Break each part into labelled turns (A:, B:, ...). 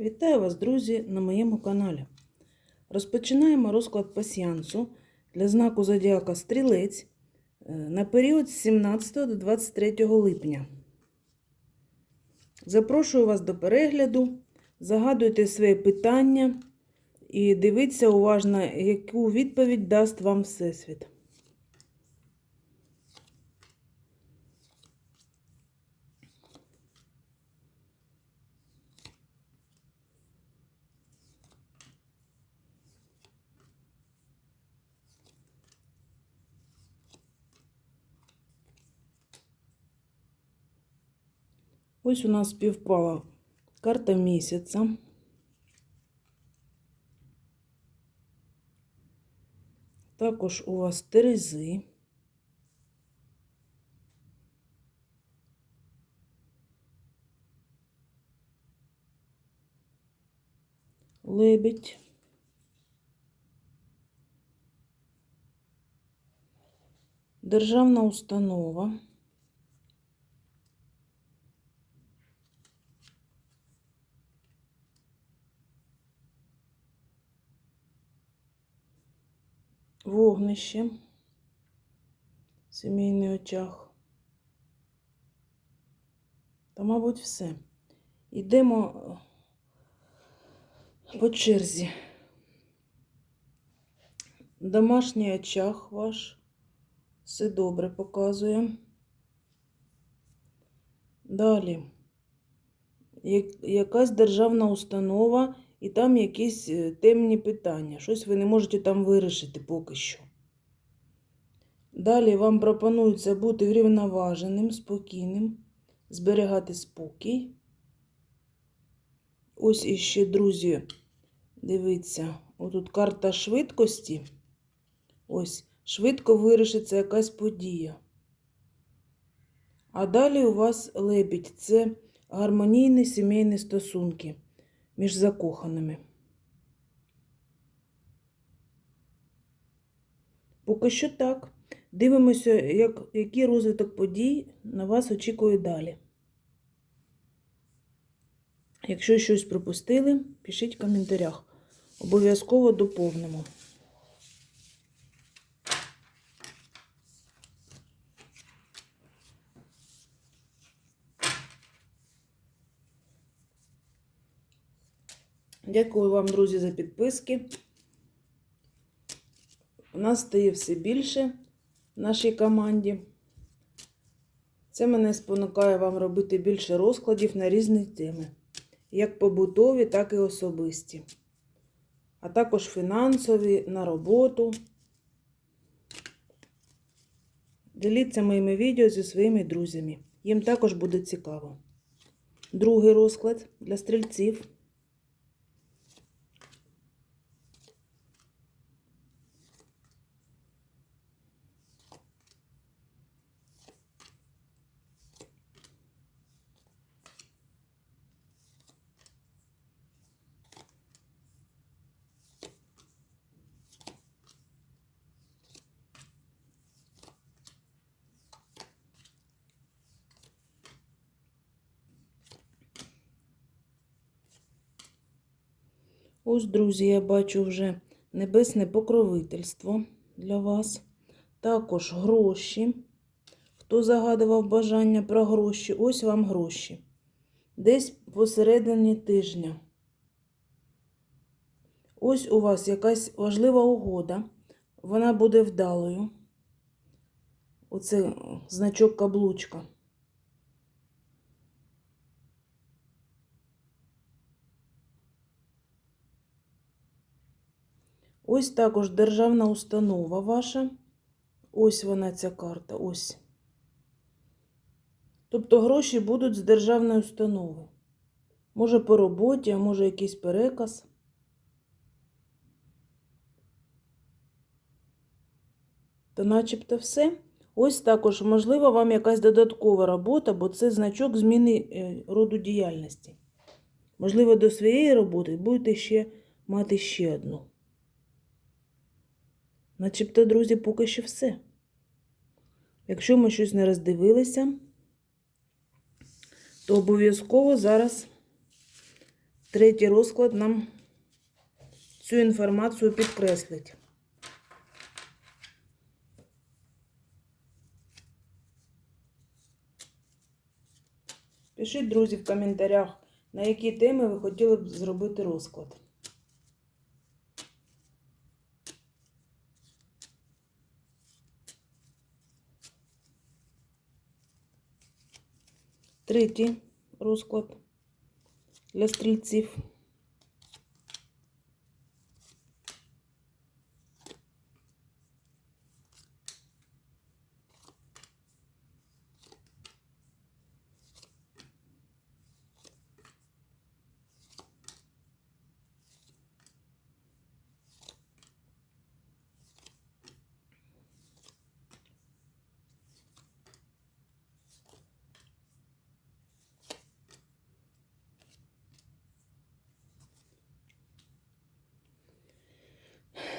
A: Вітаю вас, друзі, на моєму каналі. Розпочинаємо розклад пасіянсу для знаку Зодіака Стрілець на період з 17 до 23 липня. Запрошую вас до перегляду, загадуйте своє питання і дивіться уважно, яку відповідь дасть вам Всесвіт. Ось у нас співпала карта місяця. Також у вас терези. Лебідь. Державна установа. Вогнище. Сімейний очаг. Та, мабуть, все. Йдемо е, по черзі. Домашній очаг ваш. Все добре показує. Далі. Якась державна установа, і там якісь е, темні питання. Щось ви не можете там вирішити поки що. Далі вам пропонується бути врівноваженим, спокійним, зберігати спокій. Ось іще, друзі, дивіться, отут карта швидкості. Ось, швидко вирішиться якась подія. А далі у вас лебідь це гармонійні сімейні стосунки між закоханими. Поки що так. Дивимося, як, який розвиток подій на вас очікує далі. Якщо щось пропустили, пишіть в коментарях. Обов'язково доповнимо. Дякую вам, друзі, за підписки. У нас стає все більше в нашій команді. Це мене спонукає вам робити більше розкладів на різні теми, як побутові, так і особисті, а також фінансові на роботу. Діліться моїми відео зі своїми друзями. Їм також буде цікаво. Другий розклад для стрільців. Ось, друзі, я бачу вже небесне покровительство для вас. Також гроші. Хто загадував бажання про гроші, ось вам гроші. Десь посередині тижня. Ось у вас якась важлива угода. Вона буде вдалою. Оце значок каблучка. Ось також державна установа ваша. Ось вона ця карта. Ось. Тобто гроші будуть з державної установи. Може по роботі, а може якийсь переказ. То начебто все. Ось також, можливо, вам якась додаткова робота, бо це значок зміни е, роду діяльності. Можливо, до своєї роботи будете ще мати ще одну. Начебто, друзі, поки що все. Якщо ми щось не роздивилися, то обов'язково зараз третій розклад нам цю інформацію підкреслить. Пишіть, друзі, в коментарях, на які теми ви хотіли б зробити розклад. Третій розклад для стрільців.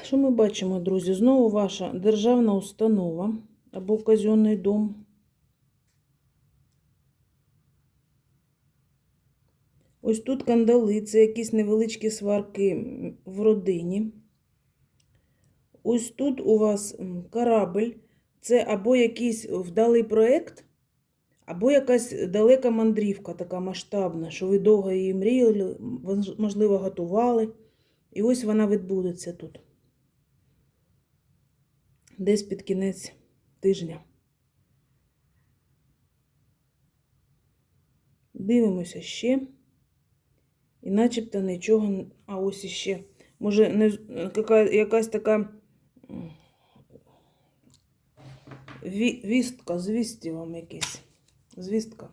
A: Що ми бачимо, друзі? Знову ваша державна установа або казенний дом. Ось тут кандали, це якісь невеличкі сварки в родині. Ось тут у вас корабль, це або якийсь вдалий проєкт, або якась далека мандрівка, така масштабна, що ви довго її мріяли, можливо, готували. І ось вона відбудеться тут. Десь під кінець тижня. Дивимося ще. І начебто нічого. А ось іще. Може, не, яка, якась така ві, вістка, звісті вам якесь. Звістка.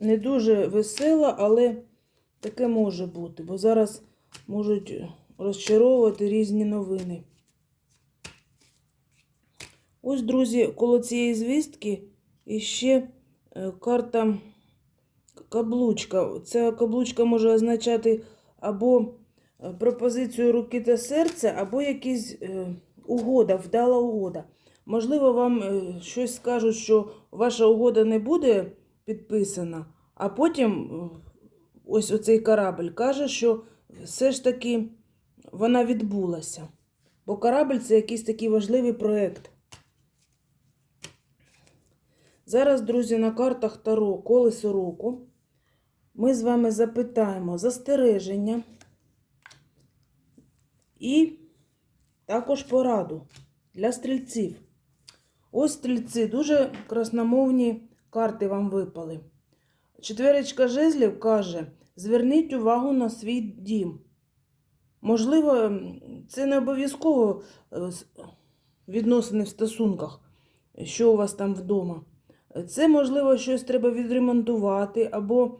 A: Не дуже весела, але таке може бути, бо зараз можуть розчаровувати різні новини. Ось, друзі, коло цієї звістки іще е, карта каблучка. Ця каблучка може означати або е, пропозицію руки та серця, або якась е, угода, вдала угода. Можливо, вам щось скажуть, що ваша угода не буде підписана, а потім ось оцей корабль каже, що все ж таки вона відбулася. Бо корабль це якийсь такий важливий проєкт. Зараз, друзі, на картах Таро колесо року ми з вами запитаємо застереження і також пораду для стрільців. Ось стрільці, дуже красномовні карти вам випали. Четверечка жезлів каже: зверніть увагу на свій дім. Можливо, це не обов'язково е, відносини в стосунках, що у вас там вдома. Це, можливо, щось треба відремонтувати, або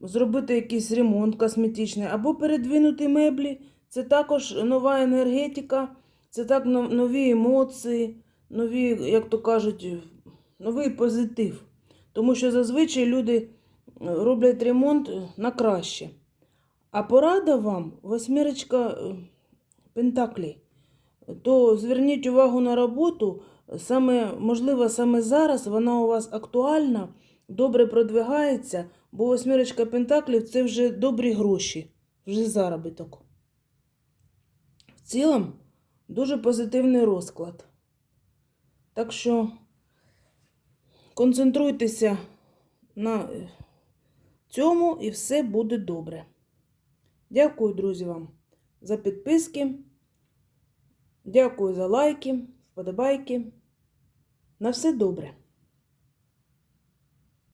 A: зробити якийсь ремонт косметичний, або передвинути меблі. Це також нова енергетика, це так нові емоції, нові, як то кажуть, новий позитив. Тому що зазвичай люди е, роблять ремонт е, на краще. А порада вам восьмірочка е, пентаклей. То зверніть увагу на роботу. Саме, можливо, саме зараз вона у вас актуальна, добре продвигається, бо восьмірочка пентаклів це вже добрі гроші, вже заробіток. В цілому дуже позитивний розклад. Так що концентруйтеся на е, цьому і все буде добре. Дякую, друзі, вам за підписки. Дякую за лайки, вподобайки. На все добре.